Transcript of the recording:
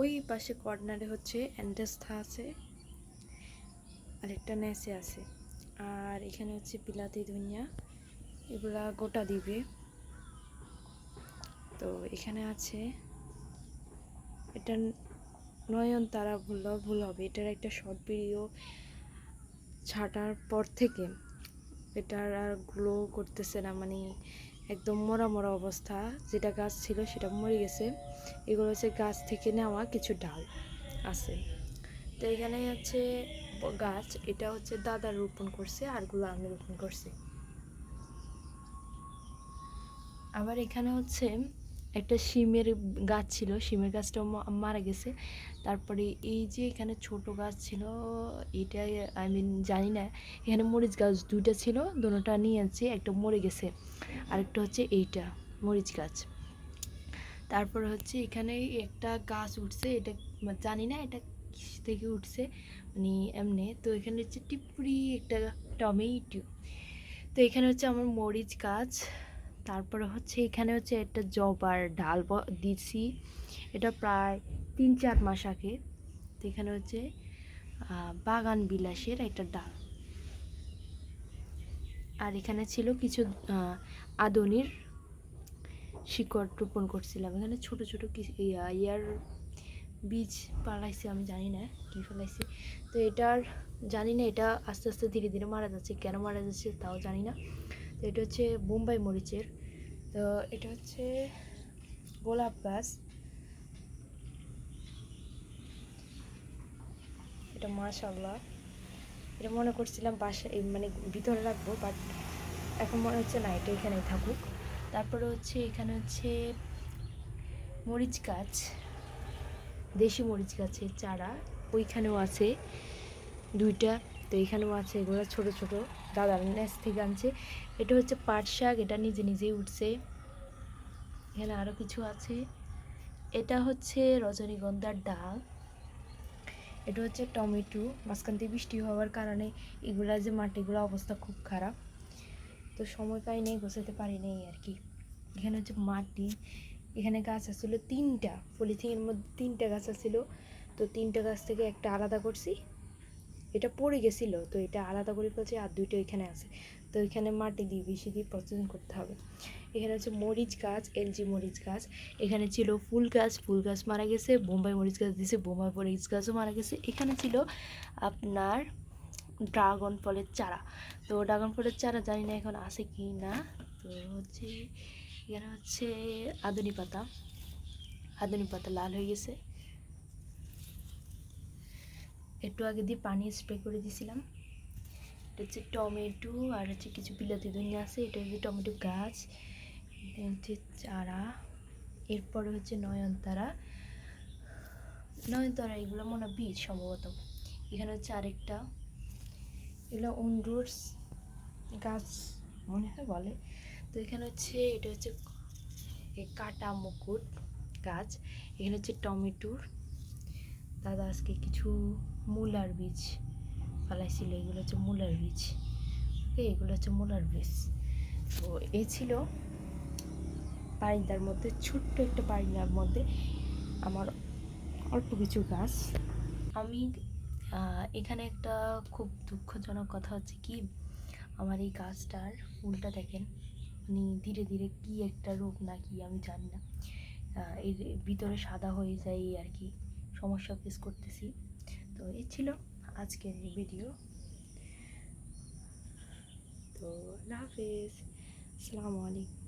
ওই পাশে কর্নারে হচ্ছে অ্যান্ডেস্থা আছে, আরেকটা নেসে আছে। আর এখানে হচ্ছে বিলাতি ধনিয়া এগুলা গোটা দিবে। তো এখানে আছে, এটা নয়নতারা ভুললেও ভুল হবে। এটার একটা শর্ট ভিডিও ছাটার পর থেকে, এটার আর গ্লো করতেছে না মানে একদম মরা মরা অবস্থা। যেটা গাছ ছিল সেটা মরে গেছে। এগুলো হচ্ছে গাছ থেকে নেওয়া কিছু ডাল আছে। তো এখানে হচ্ছে গাছ, এটা হচ্ছে দাদা রোপণ করছে আরগুলো আমি রোপণ করছি। আবার এখানে হচ্ছে একটা শিমের গাছ ছিল, শিমের গাছটাও মারা গেছে। তারপরে এই যে এখানে ছোট গাছ ছিল, এটা আই মিন জানি না, এখানে মরিচ গাছ দুইটা ছিল দুটোটা নিয়ে আনছি একটা মরে গেছে, আরেকটা হচ্ছে এইটা, মরিচ গাছ। তারপরে হচ্ছে এখানে একটা গাছ উঠছে, এটা জানি না এটা থেকে উঠছে মানে এমনি, তো এখানে হচ্ছে টিপুরি একটা টমেটো। তো এখানে হচ্ছে আমার মরিচ গাছ তারপরে হচ্ছে এখানে হচ্ছে একটা জবার ডাল দিছি। এটা প্রায় তিন চার মাস আগে। তো এখানে হচ্ছে বাগান বিলাসের একটা ডাল। আর এখানে ছিল কিছু আদনির শিকড় রোপণ করছিলাম। এখানে ছোট ছোট ইয়ার বীজ পালাইছে, আমি জানি না কী ফেলাইছে। তো এটার, জানি না, এটা আস্তে আস্তে ধীরে ধীরে মারা যাচ্ছে। কেন মারা যাচ্ছে তাও জানি না। তো এটা হচ্ছে বোম্বাই মরিচের তো এটা হচ্ছে গোলাপ গাছ। এটা মাশাল্লাহ এটা মনে করছিলাম বাসা মানে ভিতরে রাখব বাট এখন মনে হচ্ছে না, এটা এখানেই থাকুক। তারপরে হচ্ছে, এখানে হচ্ছে মরিচ গাছ, দেশি মরিচ গাছের চারা, ওইখানেও আছে দুইটা। তো এখানেও আছে, এগুলো ছোট ছোট। দাদার নেস থেকে আনছে। এটা হচ্ছে পাট শাক, এটা নিজে নিজেই উঠছে। এখানে আরও কিছু আছে। এটা হচ্ছে রজনীগন্ধার ডাল। এটা হচ্ছে টমেটো। মাঝখান বৃষ্টি হওয়ার কারণে এগুলা যে মাটিগুলো অবস্থা খুব খারাপ। তো সময় পাই নেই গোছাতে পারি নেই আর কি। এখানে হচ্ছে মাটি। এখানে গাছ আসছিল তিনটা। পলিথিনের মধ্যে তিনটা গাছ আসছিল। তো তিনটা গাছ থেকে একটা আলাদা করছি। এটা পড়ে গেছিল, তো এটা আলাদা করে ফেলছি আর দুইটা এখানে আছে। তো এখানে মাটি দিয়ে বেশি দিয়ে প্রসেসিং করতে হবে। এখানে হচ্ছে মরিচ গাছ, এলজি মরিচ গাছ। এখানে ছিল ফুল গাছ ফুল গাছ মারা গেছে, বোম্বাই মরিচ গাছ দিয়েছে বোম্বাই মরিচ গাছও মারা গেছে। এখানে ছিল আপনার ড্রাগন ফলের চারা। তো ড্রাগন ফলের চারা জানি না এখন আছে কি না। তো হচ্ছে, এখানে হচ্ছে আদুনি পাতা। আদুনি পাতা লাল হয়ে গেছে। একটু আগে দিয়ে পানি স্প্রে করে দিয়েছিলাম এটা হচ্ছে টমেটো আর হচ্ছে কিছু বিলাতি ধনিয়া আছে, এটা হচ্ছে টমেটো গাছ হচ্ছে চারা, এরপরে হচ্ছে নয়নতারা। নয়নতারা এগুলো মনে বীজ সম্ভবত। এখানে হচ্ছে আরেকটা, এগুলো উন্ডুরস গাছ মনে হয় বলে। তো এখানে হচ্ছে, এটা হচ্ছে কাটা মুকুট গাছ, এখানে হচ্ছে টমেটোর দাদা আজকে কিছু মূলার বীজ ফেলাইছিল, এগুলো হচ্ছে মূলার বীজ। ওকে, এগুলো হচ্ছে মূলার বীজ। তো এ ছিল পারিন্দার মধ্যে, ছোট্ট একটা পারিন্দার মধ্যে আমার অল্প কিছু গাছ। আমি এখানে একটা খুব দুঃখজনক কথা হচ্ছে কি, আমার এই গাছটার ফুলটা দেখেন মানে ধীরে ধীরে কি একটা রোগ না কি আমি জানি না। এর ভিতরে সাদা হয়ে যায় আর কি। সমস্যা ফেস করতেছি। তো এই ছিল আজকের ভিডিও তো আল্লাহ হাফেজ। আসসালামু আলাইকুম।